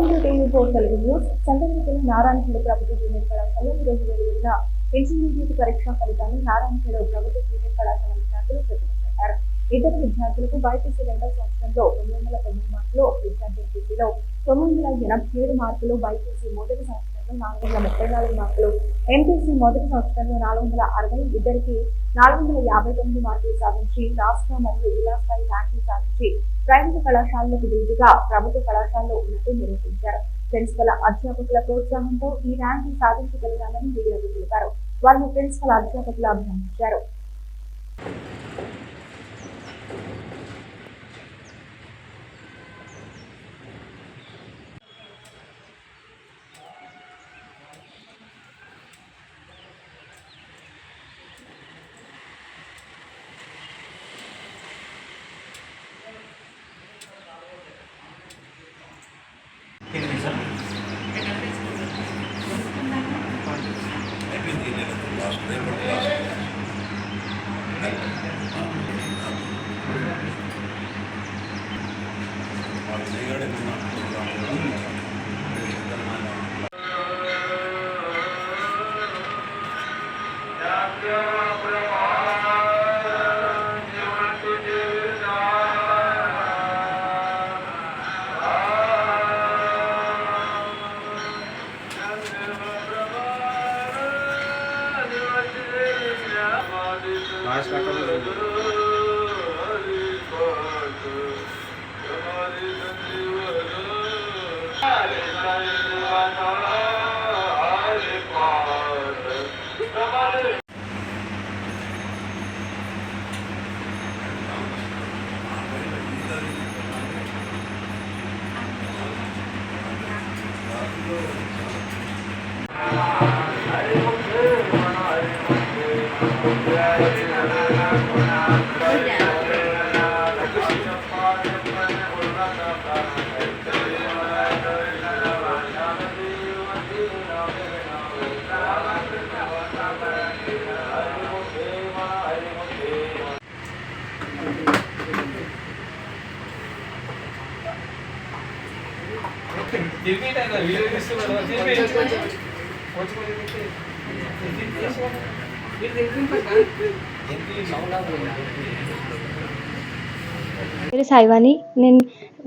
TV four Telugu news Chandragiri Narayankhed ప్రభుత్వ junior కళాశాలలో ఈ వెలువడిన ఇంటర్మీడియట్ పరీక్షా ఫలితాన్ని నారాయణఖేడ్ ప్రభుత్వ జూనియర్ కళాశాల విద్యార్థులు ప్రకటించారు ఇద్దరు విద్యార్థులకు బైపీసీ రెండవ సంవత్సరంలో తొమ్మిది వందల తొమ్మిది మార్కులు ఒక విద్యార్థి ఎంపీసీలో తొమ్మిది వందల ఎనభై ఏడు మార్కులు బైపీసీ మొదటి సంవత్సరం నాలుగు వందల ముప్పై నాలుగు మార్కులు. ఎంపీసీ మొదటి సంవత్సరంలో నాలుగు వందల అరవై ఇద్దరికి నాలుగు వందల యాభై తొమ్మిది మార్కులు సాధించి రాష్ట్ర మరియు జిల్లా స్థాయి ర్యాంకులు సాధించి ప్రైవేటు కళాశాలలకు దీటుగా ప్రభుత్వ కళాశాలలో ఉన్నట్టు నిరూపించారు. ప్రిన్సిపల్ అధ్యాపకుల ప్రోత్సాహంతో ఈ ర్యాంకులు సాధించగలిగామని మీడియాకు తెలిపారు. వారిని ప్రిన్సిపల్ అధ్యాపకులు అభినందించారు. വാസുദേവ വാസുദേവ mais para cada jogo. 일기에다가 위를 쓰면 일기 어쩌고 이렇게 일기 끝까지 పేరు సాయివాణి. నేను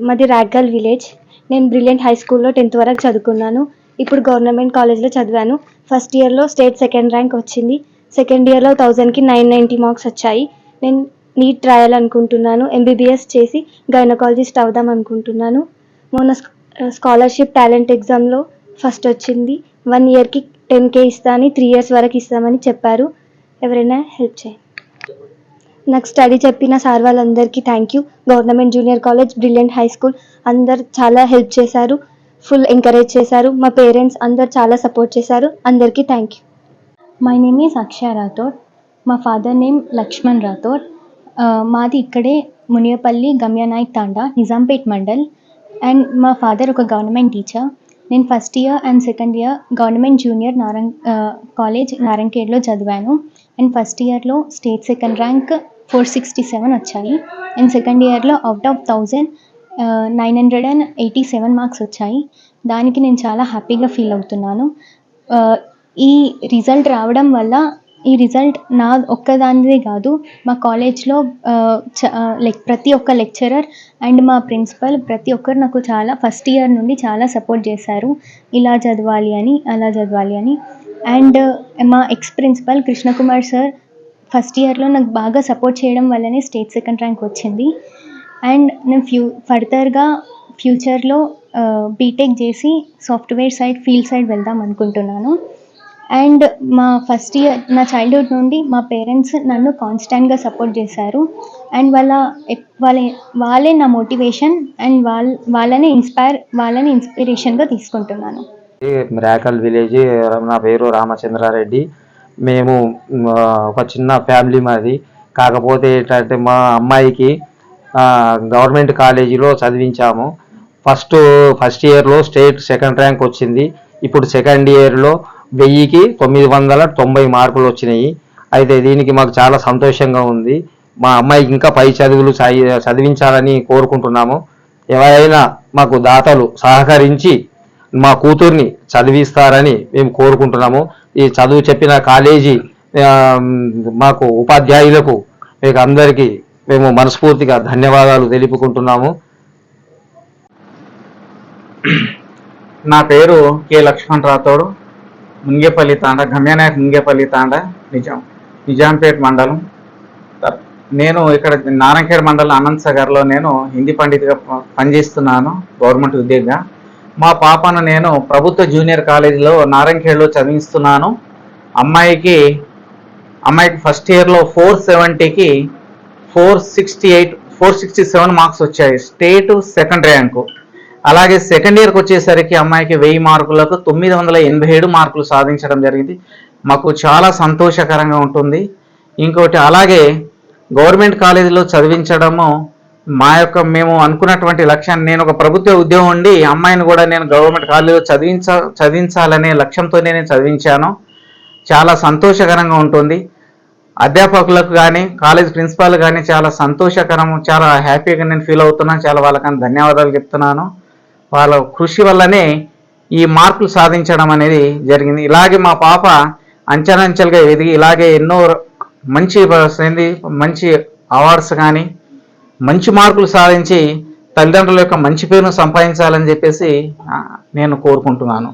మాది రాగల్ విలేజ్. నేను బ్రిలియంట్ హై స్కూల్లో టెన్త్ వరకు చదువుకున్నాను. ఇప్పుడు గవర్నమెంట్ కాలేజ్లో చదివాను. ఫస్ట్ ఇయర్లో స్టేట్ సెకండ్ ర్యాంక్ వచ్చింది. సెకండ్ ఇయర్లో థౌజండ్కి నైన్ నైంటీ మార్క్స్ వచ్చాయి. నేను నీట్ రాయాలనుకుంటున్నాను ఎంబీబీఎస్ చేసి గైనకాలజిస్ట్ అవుదాం అనుకుంటున్నాను. మొన్న స్కాలర్షిప్ టాలెంట్ ఎగ్జామ్లో ఫస్ట్ వచ్చింది. వన్ ఇయర్కి టెన్ కే ఇస్తా అని త్రీ ఇయర్స్ వరకు ఇస్తామని చెప్పారు. ఎవరైనా హెల్ప్ చేయండి. నాకు స్టడీ చెప్పిన సార్ వాళ్ళందరికీ thank you government junior college brilliant high school అందరు చాలా హెల్ప్ చేశారు. ఫుల్ ఎంకరేజ్ చేశారు. మా పేరెంట్స్ అందరు చాలా సపోర్ట్ చేశారు. అందరికీ thank you my name is Akshaya Rathod మా ఫాదర్ నేమ్ లక్ష్మణ్ రాథోడ్ మాది ఇక్కడే మునియపల్లి గమ్యనాయక్ తాండా నిజాంపేట్ మండల్. అండ్ మా ఫాదర్ ఒక గవర్నమెంట్ టీచర్ నేను first year and second year government junior Narang college నారంకేడ్లో చదివాను. అండ్ ఫస్ట్ ఇయర్లో state second rank four sixty seven వచ్చాయి. అండ్ సెకండ్ ఇయర్లో out of thousand nine hundred and eighty seven marks వచ్చాయి. దానికి నేను చాలా హ్యాపీగా ఫీల్ అవుతున్నాను. Uh, ఈ రిజల్ట్ రావడం వల్ల ఈ రిజల్ట్ నా ఒక్కదానిదే కాదు మా కాలేజ్లో లైక్ ప్రతి ఒక్క లెక్చరర్ అండ్ మా ప్రిన్సిపల్ ప్రతి ఒక్కరు నాకు చాలా ఫస్ట్ ఇయర్ నుండి చాలా సపోర్ట్ చేశారు. ఇలా చదవాలి అని అలా చదవాలి అని. అండ్ మా ex principal Krishnakumar sir first ఇయర్లో నాకు బాగా సపోర్ట్ చేయడం వల్లనే స్టేట్ సెకండ్ ర్యాంక్ వచ్చింది. అండ్ నేను ఫ్యూ ఫర్దర్గా ఫ్యూచర్లో బీటెక్ చేసి సాఫ్ట్వేర్ సైడ్ ఫీల్డ్ సైడ్ వెళ్దాం అనుకుంటున్నాను. అండ్ మా ఫస్ట్ ఇయర్ నా చైల్డ్హుడ్ నుండి మా పేరెంట్స్ నన్ను కాన్స్టాంట్గా సపోర్ట్ చేశారు. అండ్ వాళ్ళ వాళ్ళే వాళ్ళ వాళ్ళే నా మోటివేషన్ అండ్ వాళ్ళ వాళ్ళని ఇన్స్పైర్ వాళ్ళని ఇన్స్పిరేషన్గా తీసుకుంటున్నాను. మిరాకల్ విలేజ్ నా పేరు రామచంద్రారెడ్డి. మేము ఒక చిన్న ఫ్యామిలీ మాది. కాకపోతే ఏంటంటే మా అమ్మాయికి గవర్నమెంట్ కాలేజీలో చదివించాము. ఫస్ట్ ఫస్ట్ ఇయర్లో స్టేట్ సెకండ్ ర్యాంక్ వచ్చింది. ఇప్పుడు సెకండ్ ఇయర్లో వెయ్యికి తొమ్మిది వందల తొంభై మార్కులు వచ్చినాయి. అయితే దీనికి మాకు చాలా సంతోషంగా ఉంది. మా అమ్మాయికి ఇంకా పై చదువులు చదివించాలని కోరుకుంటున్నాము. ఎవరైనా మాకు దాతలు సహకరించి మా కూతుర్ని చదివిస్తారని మేము కోరుకుంటున్నాము. ఈ చదువు చెప్పిన కాలేజీ మాకు ఉపాధ్యాయులకు మీకు అందరికీ మేము మనస్ఫూర్తిగా ధన్యవాదాలు తెలుపుకుంటున్నాము. నా పేరు కె లక్ష్మణ్ రాథోడ్. ముంగేపల్లి తాండ గమ్యనాయక్ ముంగేపల్లి తాండ నిజాం. నిజాంపేట్ మండలం. నేను ఇక్కడ నారాయణఖేడ్ మండలం అనంత్ సాగర్లో నేను హిందీ పండితుగా పనిచేస్తున్నాను గవర్నమెంట్ ఉద్యోగిగా. మా పాపను నేను ప్రభుత్వ జూనియర్ కాలేజీలో నారాయణఖేడ్లో చదివిస్తున్నాను. అమ్మాయికి అమ్మాయికి ఫస్ట్ ఇయర్లో four సెవెంటీకి four sixty eight four sixty seven marks వచ్చాయి. State second rank. అలాగే సెకండ్ ఇయర్కి వచ్చేసరికి అమ్మాయికి వెయ్యి మార్కులకు తొమ్మిది వందల ఎనభై ఏడు మార్కులు సాధించడం జరిగింది. మాకు చాలా సంతోషకరంగా ఉంటుంది. ఇంకోటి అలాగే గవర్నమెంట్ కాలేజీలో చదివించడము మా యొక్క మేము అనుకున్నటువంటి లక్ష్యాన్ని నేను ఒక ప్రభుత్వ ఉద్యోగం ఉండి అమ్మాయిని కూడా నేను గవర్నమెంట్ కాలేజీలో చదివించ చదివించాలనే లక్ష్యంతోనే నేను చదివించాను. చాలా సంతోషకరంగా ఉంటుంది. అధ్యాపకులకు కానీ కాలేజ్ ప్రిన్సిపాల్ కానీ చాలా సంతోషకరం చాలా హ్యాపీగా నేను ఫీల్ అవుతున్నాను. చాలా వాళ్ళకని ధన్యవాదాలు చెప్తున్నాను. వాళ్ళ కృషి వల్లనే ఈ మార్కులు సాధించడం అనేది జరిగింది. ఇలాగే మా పాప అంచెలంచెలుగా ఎదిగి ఇలాగే ఎన్నో మంచి మంచి అవార్డ్స్ కానీ మంచి మార్కులు సాధించి తల్లిదండ్రుల యొక్క మంచి పేరును సంపాదించాలని చెప్పేసి నేను కోరుకుంటున్నాను.